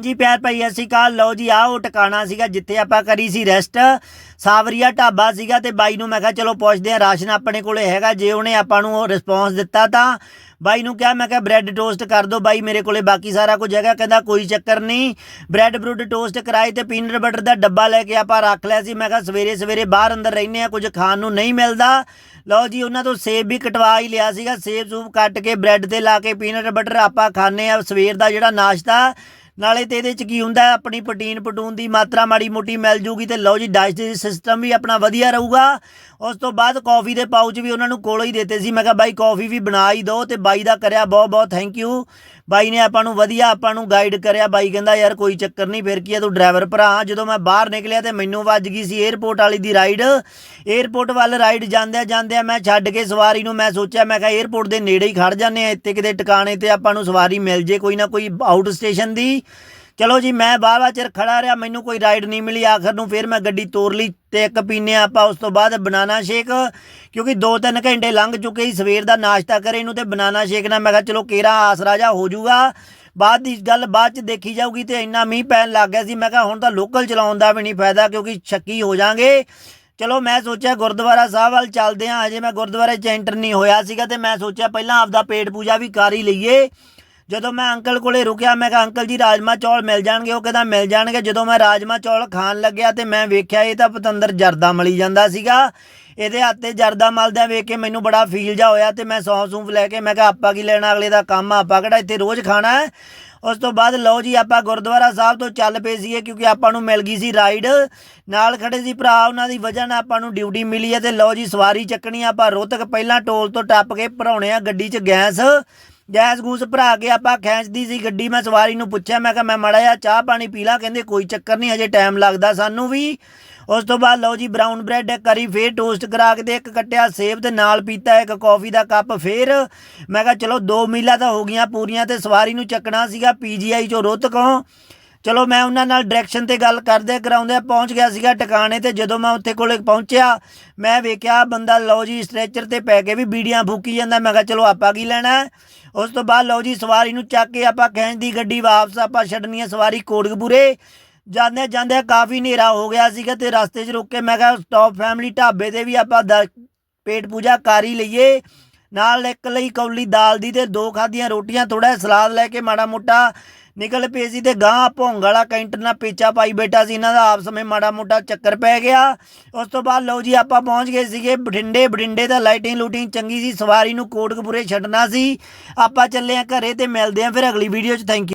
ਜੀ ਪਿਆਰ ਭਾਈ ਅਸੀਂ ਕਾਲ ਲਓ ਜੀ, ਆਹ ਉਹ ਟਿਕਾਣਾ ਸੀਗਾ, ਜਿੱਥੇ ਆਪਾਂ ਕਰੀ ਸੀ ਰੈਸਟ ਸਾਵਰੀਆ ਢਾਬਾ ਸੀਗਾ ਤੇ ਬਾਈ ਨੂੰ ਮੈਂ ਕਿਹਾ, ਚਲੋ ਪੁੱਛਦੇ ਆ ਰਾਸ਼ਨ ਆਪਣੇ ਕੋਲੇ ਹੈਗਾ, ਜੇ ਉਹਨੇ ਆਪਾਂ ਨੂੰ ਉਹ ਰਿਸਪੌਂਸ ਦਿੱਤਾ ਤਾਂ। ਬਾਈ ਨੂੰ ਕਿਹਾ, ਮੈਂ ਕਿਹਾ ਬ੍ਰੈਡ ਟੋਸਟ ਕਰ ਦਿਓ ਬਾਈ, ਮੇਰੇ ਕੋਲੇ ਬਾਕੀ ਸਾਰਾ ਕੁਝ ਹੈਗਾ। ਕਹਿੰਦਾ, ਕੋਈ ਚੱਕਰ ਨਹੀਂ। ਬ੍ਰੈਡ ਬਰੂਡ ਟੋਸਟ ਕਰਾਏ ਤੇ ਪੀਨਟ ਬਟਰ ਦਾ ਡੱਬਾ ਲੈ ਕੇ ਆਪਾਂ ਰੱਖ ਲਿਆ ਸੀ। ਮੈਂ ਕਿਹਾ, ਸਵੇਰੇ ਸਵੇਰੇ ਬਾਹਰ ਅੰਦਰ ਰਹਿੰਦੇ ਆ ਕੁਝ ਖਾਣ ਨੂੰ ਨਹੀਂ ਮਿਲਦਾ। ਲਓ ਜੀ, ਉਹਨਾਂ ਤੋਂ ਸੇਬ ਵੀ ਕਟਵਾ ਹੀ ਲਿਆ ਸੀਗਾ। ਸੇਬ ਸੂਬ ਕੱਟ ਕੇ ਬ੍ਰੈਡ ਤੇ ਲਾ ਕੇ ਪੀਨਟ ਬਟਰ ਆਪਾਂ ਖਾਣੇ ਆ ਸਵੇਰ ਦਾ ਜਿਹੜਾ ਨਾਸ਼ਤਾ ਨਾਲੇ ਤੇ ਇਹਦੇ ਚ ਕੀ ਹੁੰਦਾ, ਆਪਣੀ ਪ੍ਰੋਟੀਨ ਪਟੂਨ ਦੀ ਮਾਤਰਾ ਮਾੜੀ ਮੋਟੀ ਮਿਲ ਜੂਗੀ ਤੇ ਲਓ ਜੀ ਡਾਈਜੈਸਟਿਵ ਸਿਸਟਮ ਵੀ ਆਪਣਾ ਵਧੀਆ ਰਹੂਗਾ। ਉਸ ਤੋਂ ਬਾਅਦ ਕਾਫੀ ਦੇ ਪਾਊਚ ਵੀ ਉਹਨਾਂ ਨੂੰ ਕੋਲੋਂ ਹੀ ਦਿੱਤੇ ਸੀ। ਮੈਂ ਕਿਹਾ ਬਾਈ ਕਾਫੀ ਵੀ ਬਣਾ ਹੀ ਦਿਓ ਤੇ ਬਾਈ ਦਾ ਕਰਿਆ ਬਹੁਤ ਬਹੁਤ ਥੈਂਕ ਯੂ ਬਾਈ ਨੇ ਆਪਾਂ ਨੂੰ ਵਧੀਆ ਆਪਾਂ ਨੂੰ ਗਾਈਡ ਕਰਿਆ। ਬਾਈ ਕਹਿੰਦਾ, ਯਾਰ ਕੋਈ ਚੱਕਰ ਨਹੀਂ, ਫਿਰ ਕੀ ਆ, ਤੂੰ ਡਰਾਈਵਰ ਭਰਾ ਜਦੋਂ ਮੈਂ ਬਾਹਰ ਨਿਕਲਿਆ ਤੇ ਮੈਨੂੰ ਵੱਜ ਗਈ ਸੀ 에어ਪੋਰਟ ਵਾਲੀ ਦੀ ਰਾਈਡ 에어ਪੋਰਟ ਵੱਲ ਰਾਈਡ ਜਾਂਦਿਆਂ ਜਾਂਦਿਆਂ ਮੈਂ ਛੱਡ ਕੇ ਸਵਾਰੀ ਨੂੰ ਮੈਂ ਸੋਚਿਆ, ਮੈਂ ਕਿਹਾ 에어ਪੋਰਟ ਦੇ ਨੇੜੇ ਹੀ ਖੜ ਜਾਂਦੇ ਆ ਇੱਥੇ ਕਿਤੇ ਟਿਕਾਣੇ ਤੇ ਆਪਾਂ ਨੂੰ ਸਵਾਰੀ ਮਿਲ ਜੇ ਕੋਈ ਨਾ ਕੋਈ ਆਊਟ ਸਟੇਸ਼ਨ ਦੀ। ਚਲੋ ਜੀ, ਮੈਂ ਬਾਵਾ ਚਿਰ ਖੜਾ ਰਿਹਾ, ਮੈਨੂੰ ਕੋਈ ਰਾਈਡ ਨਹੀਂ ਮਿਲੀ। ਆਖਰ ਨੂੰ ਫਿਰ ਮੈਂ ਗੱਡੀ ਤੋਰ ਲਈ ਤੇ ਇੱਕ ਪੀਨੇ ਆਪਾਂ, ਉਸ ਤੋਂ ਬਾਅਦ ਬਨਾਨਾ ਸ਼ੇਕ ਕਿਉਂਕਿ 2-3 ਘੰਟੇ ਲੰਘ ਚੁੱਕੇ ਸੀ, ਸਵੇਰ ਦਾ ਨਾਸ਼ਤਾ ਕਰੇ ਇਹਨੂੰ ਤੇ ਬਨਾਨਾ ਸ਼ੇਕ ਨਾਲ ਮੈਂ ਕਿਹਾ, ਚਲੋ ਕੇਰਾ ਆਸਰਾ ਜਾ ਹੋ ਜਾਊਗਾ। ਬਾਅਦ ਦੀ ਗੱਲ ਬਾਅਦ ਚ ਦੇਖੀ ਜਾਊਗੀ ਤੇ ਇੰਨਾ ਮੀਂਹ ਪੈਣ ਲੱਗ ਗਿਆ ਸੀ, ਮੈਂ ਕਿਹਾ, ਹੁਣ ਤਾਂ ਲੋਕਲ ਚਲਾਉਣ ਦਾ ਵੀ ਨਹੀਂ ਫਾਇਦਾ, ਕਿਉਂਕਿ ਸ਼ੱਕੀ ਹੋ ਜਾਾਂਗੇ। ਚਲੋ ਮੈਂ ਸੋਚਿਆ ਗੁਰਦੁਆਰਾ ਸਾਹਿਬ ਵੱਲ ਚੱਲਦੇ ਹਾਂ ਅਜੇ ਮੈਂ ਗੁਰਦੁਆਰੇ ਚ ਐਂਟਰ ਨਹੀਂ ਹੋਇਆ ਸੀਗਾ ਤੇ ਮੈਂ ਸੋਚਿਆ ਪਹਿਲਾਂ ਆਪਦਾ ਪੇਟ ਪੂਜਾ ਵੀ ਕਰ ਹੀ ਲਈਏ। ਜਦੋਂ ਮੈਂ ਅੰਕਲ ਕੋਲੇ ਰੁਕਿਆ, ਮੈਂ ਕਿਹਾ, ਅੰਕਲ ਜੀ ਰਾਜਮਾ ਚੌਲ ਮਿਲ ਜਾਣਗੇ? ਉਹ ਕਹਿੰਦਾ, ਮਿਲ ਜਾਣਗੇ। ਜਦੋਂ ਮੈਂ ਰਾਜਮਾ ਚੌਲ ਖਾਣ ਲੱਗਿਆ ਤੇ ਮੈਂ ਵੇਖਿਆ, ਇਹ ਤਾਂ ਪਤੰਦਰ ਜਰਦਾ ਮਲੀ ਜਾਂਦਾ ਸੀਗਾ। ਇਹਦੇ ਹੱਥ 'ਤੇ ਜਰਦਾ ਮਲਦਿਆਂ ਵੇਖ ਕੇ ਮੈਨੂੰ ਬੜਾ ਫੀਲ ਜਾ ਹੋਇਆ ਤੇ ਮੈਂ ਸੌਂ ਸੂਫ ਲੈ ਕੇ, ਮੈਂ ਕਿਹਾ, ਆਪਾਂ ਕੀ ਲੈਣਾ? ਅਗਲੇ ਦਾ ਕੰਮ ਆਪਾਂ ਕਿਹੜਾ ਇੱਥੇ ਰੋਜ਼ ਖਾਣਾ ਹੈ? ਉਸ ਤੋਂ ਬਾਅਦ, ਲਓ ਜੀ, ਆਪਾਂ ਗੁਰਦੁਆਰਾ ਸਾਹਿਬ ਤੋਂ ਚੱਲ ਪਏ ਸੀਗੇ ਕਿਉਂਕਿ ਆਪਾਂ ਨੂੰ ਮਿਲ ਗਈ ਸੀ ਰਾਈਡ ਨਾਲ ਖੜੇ ਸੀ ਭਰਾ, ਉਹਨਾਂ ਦੀ ਵਜ੍ਹਾ ਨਾਲ ਆਪਾਂ ਨੂੰ ਡਿਊਟੀ ਮਿਲੀ ਹੈ ਤੇ ਲਓ ਜੀ, ਸਵਾਰੀ ਚੱਕਣੀ ਆਪਾਂ ਰੋਹਤਕ ਪਹਿਲਾਂ ਟੋਲ ਤੋਂ ਟੱਪ ਕੇ ਭਰਾਉਣੇ ਆ ਗੱਡੀ 'ਚ ਗੈਸ। ਗੈਸ ਗੂਸ ਭਰਾ ਕੇ ਆਪਾਂ ਖੈਂਚਦੀ ਸੀ ਗੱਡੀ, ਮੈਂ ਸਵਾਰੀ ਨੂੰ ਪੁੱਛਿਆ, ਮੈਂ ਕਿਹਾ, ਮੈਂ ਮੜਾ ਜਿਹਾ ਚਾਹ ਪਾਣੀ ਪੀ ਲਾ। ਕਹਿੰਦੇ, ਕੋਈ ਚੱਕਰ ਨਹੀਂ, ਹਜੇ ਟਾਈਮ ਲੱਗਦਾ ਸਾਨੂੰ ਵੀ। ਉਸ ਤੋਂ ਬਾਅਦ ਲਓ ਜੀ ਬਰਾਊਨ ਬ੍ਰੈਡ ਕਰੀ ਫੇਰ ਟੋਸਟ ਕਰਾ ਕੇ ਤੇ ਇੱਕ ਕੱਟਿਆ ਸੇਬ ਤੇ ਨਾਲ ਪੀਤਾ ਇੱਕ ਕੌਫੀ ਦਾ ਕੱਪ ਫੇਰ। ਮੈਂ ਕਿਹਾ, ਚਲੋ, ਦੋ ਮੀਲਾਂ ਤਾਂ ਹੋ ਗਈਆਂ ਪੂਰੀਆਂ ਤੇ ਸਵਾਰੀ ਨੂੰ ਚੱਕਣਾ ਸੀਗਾ ਪੀਜੀਆਈ ਚੋਂ ਰੋਹਤਕੋਂ ਚਲੋ, ਮੈਂ ਉਹਨਾਂ ਨਾਲ ਡਾਇਰੈਕਸ਼ਨ ਤੇ ਗੱਲ ਕਰਦੇ ਕਰਾਉਂਦੇ ਪਹੁੰਚ ਗਿਆ ਸੀਗਾ ਟਿਕਾਣੇ ਤੇ, ਜਦੋਂ ਮੈਂ ਉੱਥੇ ਕੋਲੇ ਪਹੁੰਚਿਆ, ਮੈਂ ਵੇਖਿਆ ਬੰਦਾ ਲਓ ਜੀ ਸਟ੍ਰੈਚਰ ਤੇ ਪੈ ਕੇ ਵੀ ਬੀੜੀਆਂ ਫੂਕੀ ਜਾਂਦਾ। ਮੈਂ ਕਿਹਾ, ਚਲੋ, ਆਪਾਂ ਕੀ ਲੈਣਾ? ਉਸ ਤੋਂ ਬਾਅਦ ਲਓ ਜੀ, ਸਵਾਰੀ ਨੂੰ ਚੱਕ ਕੇ ਆਪਾਂ ਖੈਂਚ ਦੀ ਗੱਡੀ ਵਾਪਸ ਆਪਾਂ ਛੱਡਣੀ ਹੈ ਸਵਾਰੀ ਕੋਟਕਪੂਰੇ। ਜਾਂਦੇ ਜਾਂਦੇ ਕਾਫੀ ਹਨੇਰਾ ਹੋ ਗਿਆ ਸੀਗਾ ਤੇ ਰਸਤੇ 'ਚ ਰੁਕ ਕੇ ਮੈਂ ਕਿਹਾ ਸਟਾਪ ਫੈਮਿਲੀ ਢਾਬੇ ਤੇ ਵੀ ਆਪਾਂ ਦ- ਪੇਟ ਪੂਜਾ ਕਰ ਹੀ ਲਈਏ। ਨਾਲ ਇੱਕ ਲਈ ਕੌਲੀ ਦਾਲ ਦੀ ਤੇ ਦੋ ਖਾਦੀਆਂ ਰੋਟੀਆਂ ਥੋੜਾ ਸਲਾਦ ਲੈ ਕੇ ਮਾੜਾ ਮੋਟਾ ਨਿਕਲ ਪਏ ਸੀ ਤੇ ਗਾਂ ਭੋਂਗ ਵਾਲਾ ਕੈਂਟਰ ਨਾਲ ਪੇਚਾ ਪਾਈ ਬੈਠਾ ਸੀ, ਇਹਨਾਂ ਦਾ ਆਪਸ ਵਿੱਚ ਮਾੜਾ ਮੋਟਾ ਚੱਕਰ ਪੈ ਗਿਆ। ਉਸ ਤੋਂ ਬਾਅਦ ਲਓ ਜੀ, ਆਪਾਂ ਪਹੁੰਚ ਗਏ ਸੀਗੇ ਬਠਿੰਡੇ ਬਠਿੰਡੇ ਦਾ ਲਾਈਟਿੰਗ ਲੂਟਿੰਗ ਚੰਗੀ ਸੀ, ਸਵਾਰੀ ਨੂੰ ਕੋਟਕਪੂਰੇ ਛੱਡਣਾ ਸੀ। ਆਪਾਂ ਚੱਲੇ ਆ ਘਰੇ ਤੇ ਮਿਲਦੇ ਆ ਫਿਰ ਅਗਲੀ ਵੀਡੀਓ 'ਚ ਥੈਂਕ ਯੂ